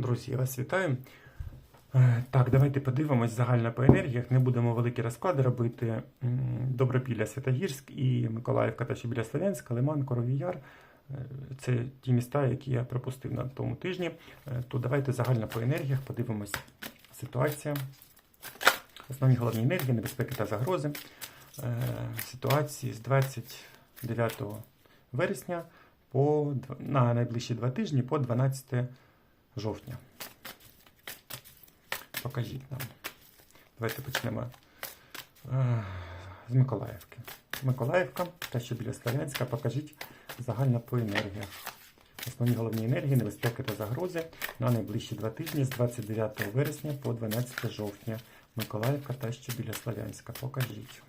Друзі, я вас вітаю. Е, Так, давайте подивимось загально по енергіях. Не будемо великі розклади робити. Добропілля, Святогірськ і Миколаївка та ще біля Слов'янська, Лиман, Коровій. Е, Це ті міста, які я пропустив на тому тижні. Е, То давайте загально по енергіях подивимось ситуація. Основні головні енергії, небезпеки та загрози. Ситуації з 29 вересня по, на найближчі два тижні по 12 жовтня. Покажіть нам. Давайте почнемо е, з Миколаївки. Миколаївка та ще біля Слов'янська. Покажіть загально по енергіях. Основні головні енергії, небезпеки та загрози на найближчі два тижні з 29 вересня по 12 жовтня. Миколаївка та ще біля Слов'янська. Покажіть.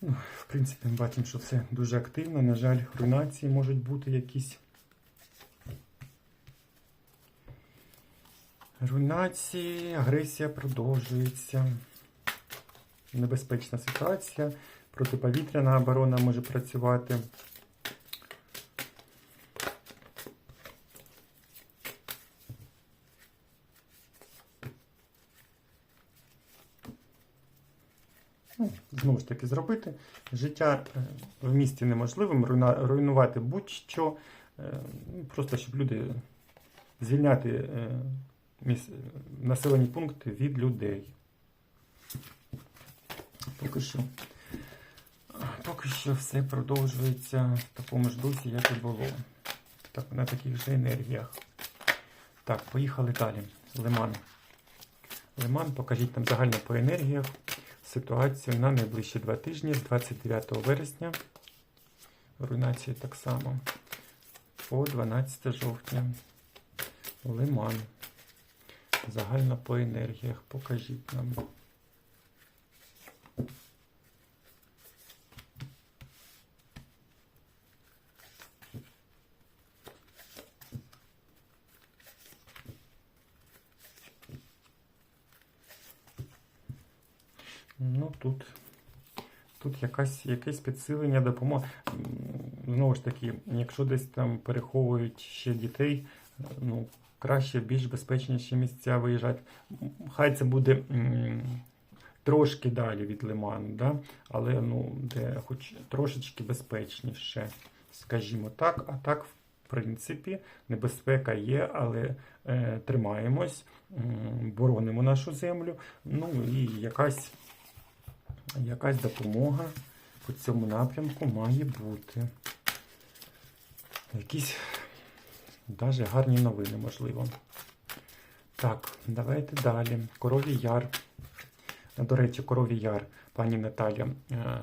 Ну, В принципі, ми бачимо, що все дуже активно. На жаль, руйнації можуть бути якісь. Руйнації, агресія продовжується. Небезпечна ситуація. Протиповітряна оборона може працювати. Знову ж таки зробити. Життя е, в місті неможливим, руйнувати будь-що, е, ну, просто щоб люди звільняти е, населені пункти від людей. Поки що, поки що все продовжується в такому ж дусі, як і було. Так, на таких же енергіях. Так, поїхали далі. Лиман. Лиман, покажіть нам загально по енергіях ситуацію на найближчі два тижні з 29 вересня. Руйнації так само. По 12 жовтня. Лиман. Загально по енергіях. Покажіть нам. Ну тут, тут якась, якесь підсилення допомоги. Знову ж таки, якщо десь там переховують ще дітей, ну, краще в більш безпечніші місця виїжджати. Хай це буде трошки далі від лиману, да? але ну, де хоч трошечки безпечніше, скажімо так. А так, в принципі, небезпека є, але е, тримаємось, м, боронимо нашу землю. Ну і якась якась допомога по цьому напрямку має бути. Якісь навіть гарні новини, можливо. Так, давайте далі. Коровій яр. До речі, коровій яр, пані Наталя, е,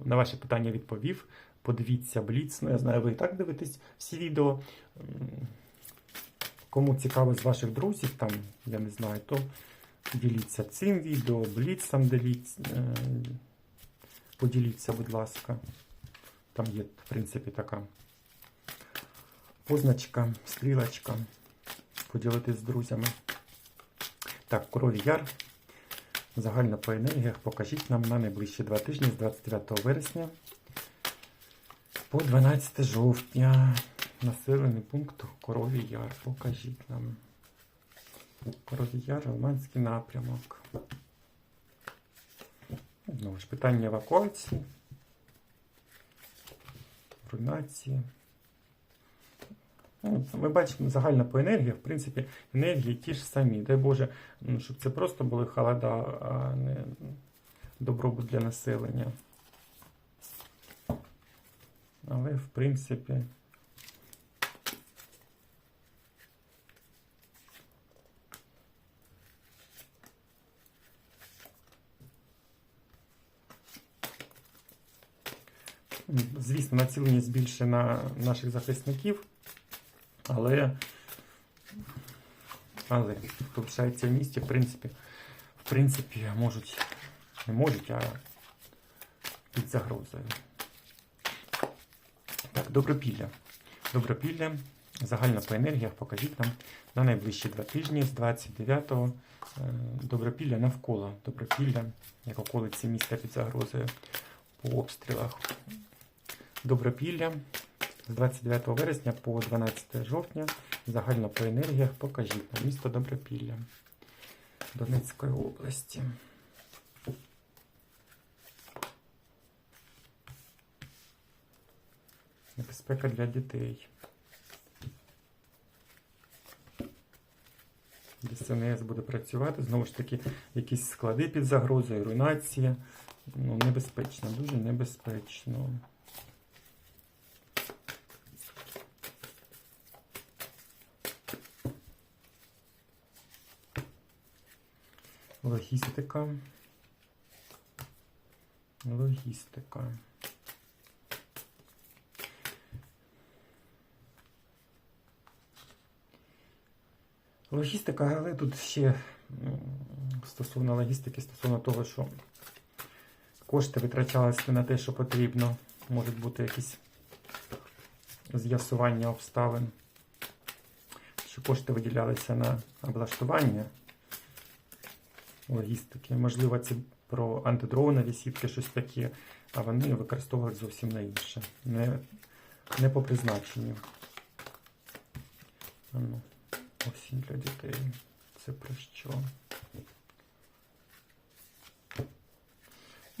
на ваше питання відповів. Подивіться бліц. Ну, я знаю, ви і так дивитесь всі відео. Кому цікаво з ваших друзів, там, я не знаю, то діліться цим відео, бліцом діліться. е, Поділіться, будь ласка. Там є, в принципі, така позначка, стрілочка. Поділитись з друзями. Так, корові яр. Загально по енергіях покажіть нам на найближчі два тижні з 29 вересня по 12 жовтня. Населений пункт Корові Яр. Покажіть нам. Корові Яр, Лиманський напрямок. Знову ж питання евакуації, руйнації. Ну, Ми бачимо загально по енергії, в принципі, енергії ті ж самі. Дай Боже, ну, щоб це просто були холода, а не добробут для населення. Але, в принципі, звісно, націленість більше на наших захисників, але, але хто лишається в місті, в принципі, в принципі, можуть, не можуть, а під загрозою. Так, добропілля. Добропілля, Загально по енергіях покажіть нам на найближчі два тижні з 29-го е, Добропілля навколо Добропілля, як околиці міста під загрозою по обстрілах. Добропілля з 29 вересня по 12 жовтня. Загально по енергіях покажіть нам місто Добропілля Донецької області. Небезпека для дітей. ДСНС буде працювати. Знову ж таки, якісь склади під загрозою, руйнація. Ну, небезпечно, дуже небезпечно. Логістика. Логістика. Логістика, але тут ще стосовно логістики, стосовно того, що кошти витрачалися не на те, що потрібно. Можуть бути якісь з'ясування обставин, що кошти виділялися на облаштування логістики. Можливо, це про антидронові сітки, щось таке, а вони використовують зовсім на інше. Не, не по призначенню. Ось ну. Осінь для дітей. Це про що?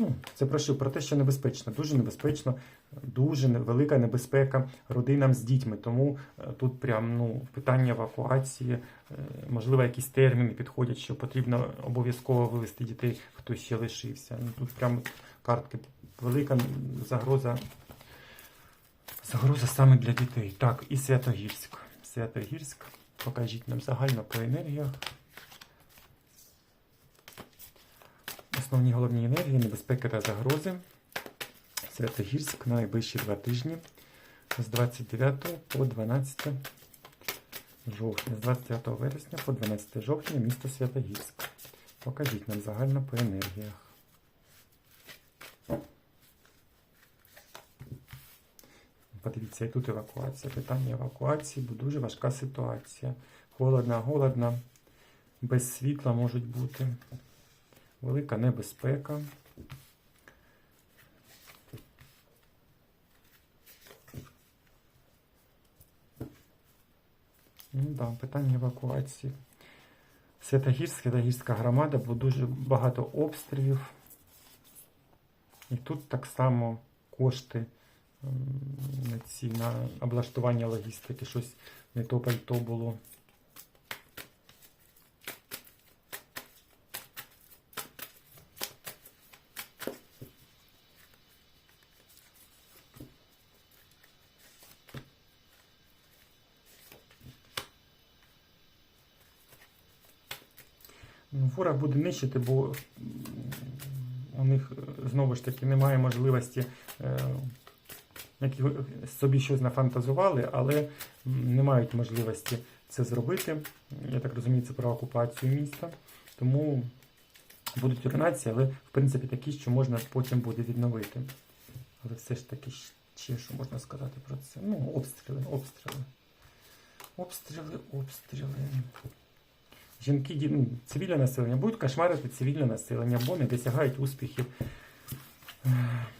Ну, це про що? Про те, що небезпечно, дуже небезпечно, дуже велика небезпека родинам з дітьми. Тому е, тут прям ну, питання евакуації, е, можливо, якісь терміни підходять, що потрібно обов'язково вивезти дітей, хто ще лишився. Ну, тут прям картки велика загроза. Загроза саме для дітей. Так, і Святогірськ. Святогірськ. Покажіть нам загально по енергіях. Основні головні енергії, небезпеки та загрози. Святогірськ на найближчі два тижні з 29 по 12 жовтня. З 29 вересня по 12 жовтня місто Святогірськ. Покажіть нам загально по енергіях. Подивіться, і тут евакуація. Питання евакуації, бо дуже важка ситуація. Холодна, голодна, без світла можуть бути. Велика небезпека. Ну, да, питання евакуації. Святогірська, Святогірська громада, бо дуже багато обстрілів. І тут так само кошти на ці на облаштування логістики, щось не то пальто було. Фура буде нищити, бо у них е, знову ж таки немає можливості е, які собі щось нафантазували, але не мають можливості це зробити. Я так розумію, це про окупацію міста. Тому будуть руйнації, але в принципі такі, що можна потім буде відновити. Але все ж таки ще що можна сказати про це? Ну, обстріли, обстріли. Обстріли, обстріли. Жінки, ну, цивільне населення будуть кошмарити цивільне населення, бо не досягають успіхів.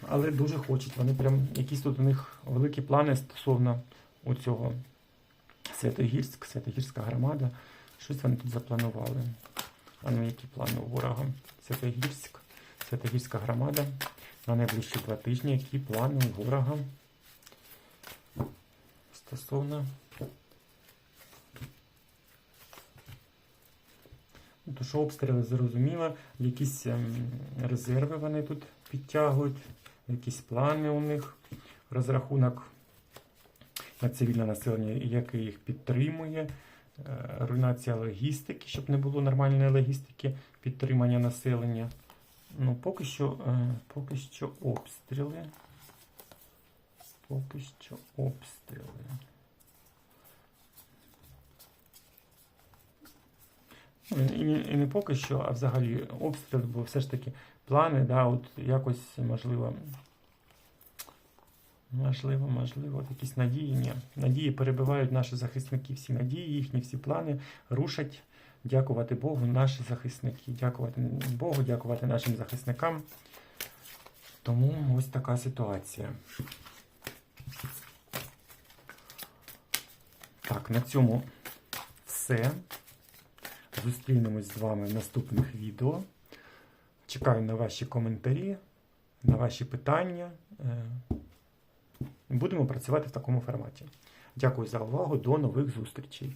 Але дуже хочуть. Вони прям якісь тут у них великі плани стосовно у цього Святогірськ, Святогірська громада. Щось вони тут запланували. А ну які плани у ворога? Святогірськ, Святогірська громада. На найближчі два тижні, які плани у ворога стосовно. Ну, То що обстріли зрозуміло, якісь ем, резерви вони тут підтягують, якісь плани у них, розрахунок на цивільне населення, який їх підтримує, е, руйнація логістики, щоб не було нормальної логістики, підтримання населення. Ну, поки що, е, поки що обстріли. Поки що обстріли. І не, і не поки що, а взагалі обстріл, бо все ж таки плани, да, от якось можливо Можливо, можливо, якісь надії. Ні. Надії перебивають наші захисники. Всі надії, їхні всі плани рушать. Дякувати Богу, наші захисники. Дякувати Богу, дякувати нашим захисникам. Тому ось така ситуація. Так, на цьому все. Зустрінемось з вами в наступних відео. Чекаю на ваші коментарі, на ваші питання. Е, Будемо працювати в такому форматі. Дякую за увагу. До нових зустрічей.